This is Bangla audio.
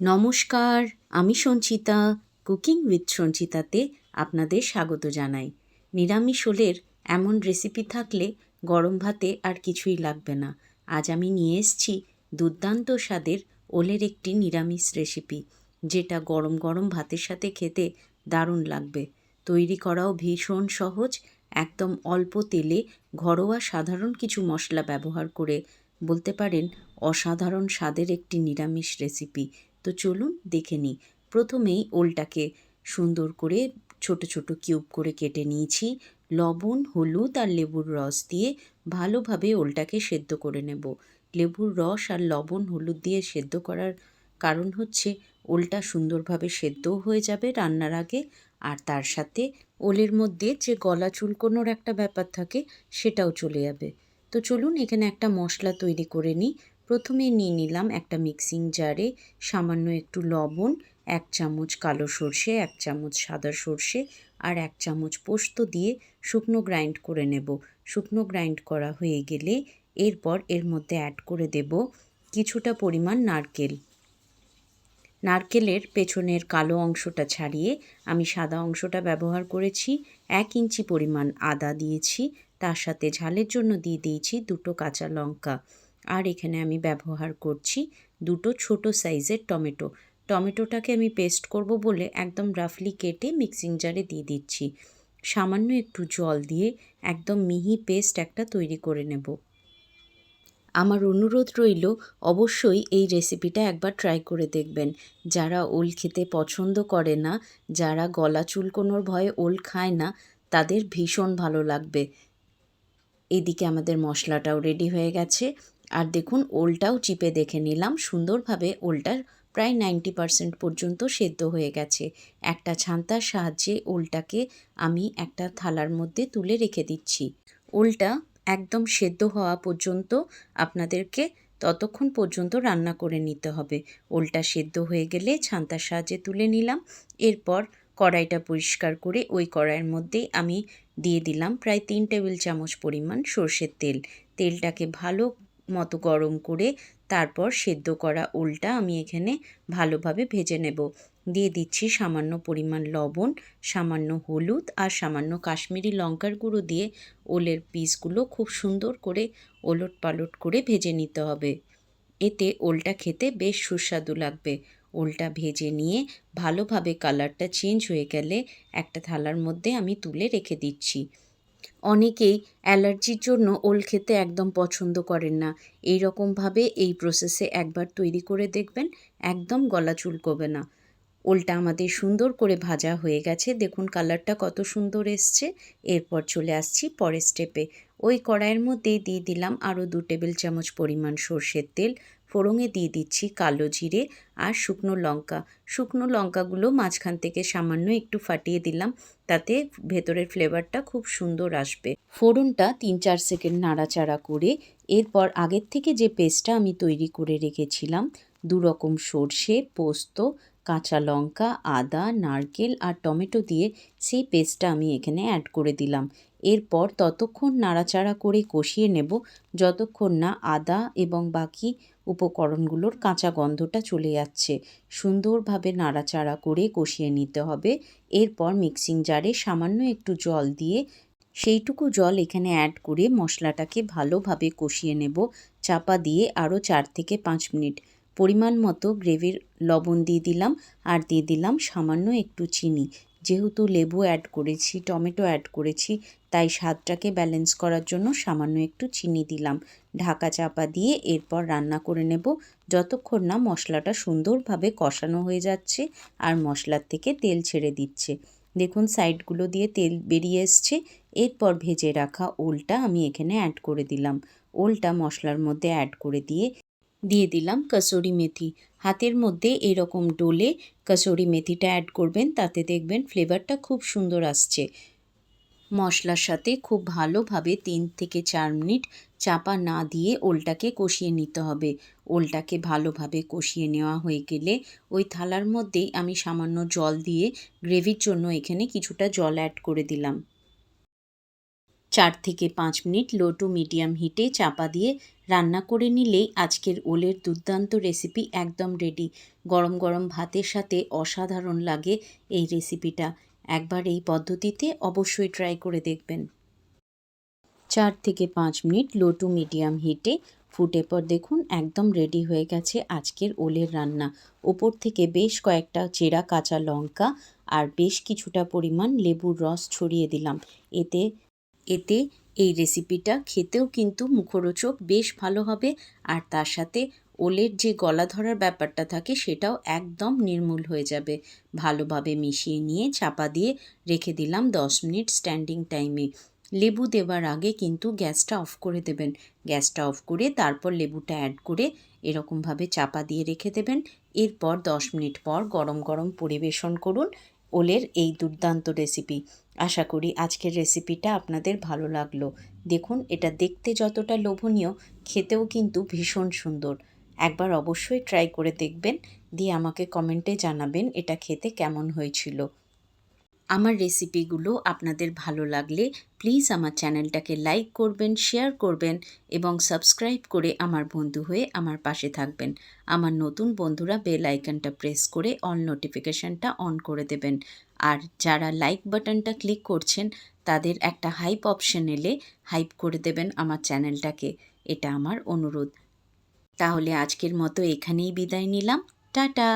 নমস্কার, আমি সঞ্চিতা, কুকিং উইথ সঞ্চিতাতে আপনাদের স্বাগত জানাই। নিরামিষ ওলের এমন রেসিপি থাকলে গরম ভাতে আর কিছুই লাগবে না। আজ আমি নিয়ে এসছি দুর্দান্ত স্বাদের ওলের একটি নিরামিষ রেসিপি, যেটা গরম গরম ভাতের সাথে খেতে দারুণ লাগবে। তৈরি করাও ভীষণ সহজ, একদম অল্প তেলে ঘরোয়া সাধারণ কিছু মশলা ব্যবহার করে বলতে পারেন অসাধারণ স্বাদের একটি নিরামিষ রেসিপি। তো চলুন দেখে নিই। প্রথমেই ওলটাকে সুন্দর করে ছোট ছোট কিউব করে কেটে নিয়েছি। লবণ, হলুদ আর লেবুর রস দিয়ে ভালোভাবে ওলটাকে সেদ্ধ করে নেব। লেবুর রস আর লবণ, হলুদ দিয়ে সেদ্ধ করার কারণ হচ্ছে ওলটা সুন্দরভাবে সেদ্ধও হয়ে যাবে রান্নার আগে আর তার সাথে ওলের মধ্যে যে গলা চুলকোনোর একটা ব্যাপার থাকে সেটাও চলে যাবে। তো চলুন এখানে একটা মশলা তৈরি করে নিই। প্রথমে নিয়ে নিলাম একটা মিক্সিং জারে সামান্য একটু লবণ, এক চামচ কালো সর্ষে, এক চামচ সাদা সর্ষে আর এক চামচ পোস্ত দিয়ে শুকনো গ্রাইন্ড করে নেব। শুকনো গ্রাইন্ড করা হয়ে গেলে এরপর এর মধ্যে অ্যাড করে দেব কিছুটা পরিমাণ নারকেল। নারকেলের পেছনের কালো অংশটা ছাড়িয়ে আমি সাদা অংশটা ব্যবহার করেছি, এক ইঞ্চি পরিমাণ আদা দিয়েছি, তার সাথে ঝালের জন্য দিয়ে দিয়েছি দুটো কাঁচা লঙ্কা। আর এখানে আমি ব্যবহার করছি দুটো ছোট সাইজের টমেটো। টমেটোটাকে আমি পেস্ট করব বলে একদম রাফলি কেটে মিক্সিং জারে দিয়ে দিচ্ছি। সামান্য একটু জল দিয়ে একদম মিহি পেস্ট একটা তৈরি করে নেব। আমার অনুরোধ রইল, অবশ্যই এই রেসিপিটা একবার ট্রাই করে দেখবেন। যারা ওল খেতে পছন্দ করে না, যারা গলা চুলকোনোর ভয়ে ওল খায় না, তাদের ভীষণ ভালো লাগবে। এদিকে আমাদের মশলাটাও রেডি হয়ে গেছে। আর দেখুন, ওলটাও চিপে দেখে নিলাম। সুন্দরভাবে ওলটার প্রায় নাইনটি পারসেন্ট পর্যন্ত সেদ্ধ হয়ে গেছে। একটা ছান্তার সাহায্যে ওলটাকে আমি একটা থালার মধ্যে তুলে রেখে দিচ্ছি। ওলটা একদম সেদ্ধ হওয়া পর্যন্ত আপনাদেরকে ততক্ষণ পর্যন্ত রান্না করে নিতে হবে। ওলটা সেদ্ধ হয়ে গেলে ছান্তার সাহায্যে তুলে নিলাম। এরপর কড়াইটা পরিষ্কার করে ওই কড়াইয়ের মধ্যেই আমি দিয়ে দিলাম প্রায় তিন টেবিল চামচ পরিমাণ সর্ষের তেল। তেলটাকে ভালো মতো গরম করে তারপর সেদ্ধ করা ওলটা আমি এখানে ভালোভাবে ভেজে নেব। দিয়ে দিচ্ছি সামান্য পরিমাণ লবণ, সামান্য হলুদ আর সামান্য কাশ্মীরি লঙ্কার গুঁড়ো দিয়ে ওলের পিসগুলো খুব সুন্দর করে ওলট পালট করে ভেজে নিতে হবে। এতে ওলটা খেতে বেশ সুস্বাদু লাগবে। ওলটা ভেজে নিয়ে ভালোভাবে কালারটা চেঞ্জ হয়ে গেলে একটা থালার মধ্যে আমি তুলে রেখে দিচ্ছি। অনেকেই অ্যালার্জির জন্য ওল খেতে একদম পছন্দ করেন না। এই রকমভাবে এই প্রসেসে একবার তৈরি করে দেখবেন, একদম গলা চুলকোবে না। ওলটা আমাদের সুন্দর করে ভাজা হয়ে গেছে। দেখুন কালারটা কত সুন্দর এসছে। এরপর চলে আসছি পরের স্টেপে ওই কড়াইয়ের মধ্যেই দিয়ে দিলাম আরও দু টেবিল চামচ পরিমাণ সর্ষের তেল। ফোড়ঙে দিয়ে দিচ্ছি কালো জিরে আর শুকনো লঙ্কা। শুকনো লঙ্কাগুলো মাঝখান থেকে সামান্য একটু ফাটিয়ে দিলাম, তাতে ভেতরের ফ্লেভারটা খুব সুন্দর আসবে। ফোড়নটা তিন চার সেকেন্ড নাড়াচাড়া করে এরপর আগের থেকে যে পেস্টটা আমি তৈরি করে রেখেছিলাম দু রকম সর্ষে, পোস্ত কাঁচা লঙ্কা, আদা, নারকেল আর টমেটো দিয়ে সেই পেস্টটা আমি এখানে অ্যাড করে দিলাম। এরপর ততক্ষণ নাড়াচাড়া করে কষিয়ে নেব যতক্ষণ না আদা এবং বাকি উপকরণগুলোর কাঁচা গন্ধটা চলে যাচ্ছে। সুন্দরভাবে নাড়াচাড়া করে কষিয়ে নিতে হবে। এরপর মিক্সিং জারে সামান্য একটু জল দিয়ে সেইটুকু জল এখানে অ্যাড করে মশলাটাকে ভালোভাবে কষিয়ে নেব। চাপা দিয়ে আরও চার থেকে পাঁচ মিনিট। পরিমাণ মতো গ্রেভির লবণ দিয়ে দিলাম আর দিয়ে দিলাম সামান্য একটু চিনি। যেহেতু লেবু অ্যাড করেছি, টমেটো অ্যাড করেছি, তাই স্বাদটাকে ব্যালেন্স করার জন্য সামান্য একটু চিনি দিলাম। ঢাকা চাপা দিয়ে এরপর রান্না করে নেব। যতক্ষণ না মশলাটা সুন্দরভাবে কষানো হয়ে যাচ্ছে আর মশলার থেকে তেল ছেড়ে দিচ্ছে। দেখুন সাইডগুলো দিয়ে তেল বেরিয়ে এসছে। এরপর ভেজে রাখা ওলটা আমি এখানে অ্যাড করে দিলাম। ওলটা মশলার মধ্যে অ্যাড করে দিয়ে দিয়ে দিলাম কসুরি মেথি। হাতের মধ্যে এরকম ডোলে কসুরি মেথিটা অ্যাড করবেন, তাতে দেখবেন ফ্লেভারটা খুব সুন্দর আসছে। মশলার সাথে খুব ভালোভাবে তিন থেকে চার মিনিট চাপা না দিয়ে ওলটাকে কষিয়ে নিতে হবে। ওলটাকে ভালোভাবে কষিয়ে নেওয়া হয়ে গেলে ওই থালার মধ্যেই আমি সামান্য জল দিয়ে গ্রেভির জন্য এখানে কিছুটা জল অ্যাড করে দিলাম। চার থেকে পাঁচ মিনিট লো টু মিডিয়াম হিটে চাপা দিয়ে রান্না করে নিলেই আজকের ওলের দুর্দান্ত রেসিপি একদম রেডি গরম গরম ভাতের সাথে অসাধারণ লাগে এই রেসিপিটা। একবার এই পদ্ধতিতে অবশ্যই ট্রাই করে দেখবেন। চার থেকে পাঁচ মিনিট লো টু মিডিয়াম হিটে ফুটে পর দেখুন একদম রেডি হয়ে গেছে আজকের ওলের রান্না। ওপর থেকে বেশ কয়েকটা চেরা কাঁচা লঙ্কা আর বেশ কিছুটা পরিমাণ লেবুর রস ছড়িয়ে দিলাম। এতে এতে এই রেসিপিটা খেতেও কিন্তু মুখরোচক বেশ ভালো হবে। আর তার সাথে ওলের যে গলা ধরার ব্যাপারটা থাকে, সেটাও একদম নির্মূল হয়ে যাবে। ভালোভাবে মিশিয়ে নিয়ে চাপা দিয়ে রেখে দিলাম দশ মিনিট স্ট্যান্ডিং টাইমে লেবু দেওয়ার আগে কিন্তু গ্যাসটা অফ করে দেবেন। গ্যাসটা অফ করে তারপর লেবুটা অ্যাড করে এরকমভাবে চাপা দিয়ে রেখে দেবেন। এরপর দশ মিনিট পর গরম গরম পরিবেশন করুন ওলের এই দুর্দান্ত রেসিপি আশা করি আজকের রেসিপিটা আপনাদের ভালো লাগল। দেখুন, এটা দেখতে যতটা লোভনীয়, খেতেও কিন্তু ভীষণ সুন্দর। একবার অবশ্যই ট্রাই করে দেখবেন, দিয়ে আমাকে কমেন্টে জানাবেন এটা খেতে কেমন হয়েছিল। আমার রেসিপিগুলো আপনাদের ভালো লাগলে প্লিজ আমার চ্যানেলটাকে লাইক করবেন শেয়ার করবেন এবং সাবস্ক্রাইব করে আমার বন্ধু হয়ে আমার পাশে থাকবেন। আমার নতুন বন্ধুরা বেল আইকনটা প্রেস করে অল নোটিফিকেশানটা অন করে দেবেন। আর যারা লাইক বাটনটা ক্লিক করছেন, তাদের একটা হাইপ অপশন এলে হাইপ করে দেবেন আমার চ্যানেলটাকে এটা আমার অনুরোধ। তাহলে আজকের মতো এখানেই বিদায় নিলাম। টাটা!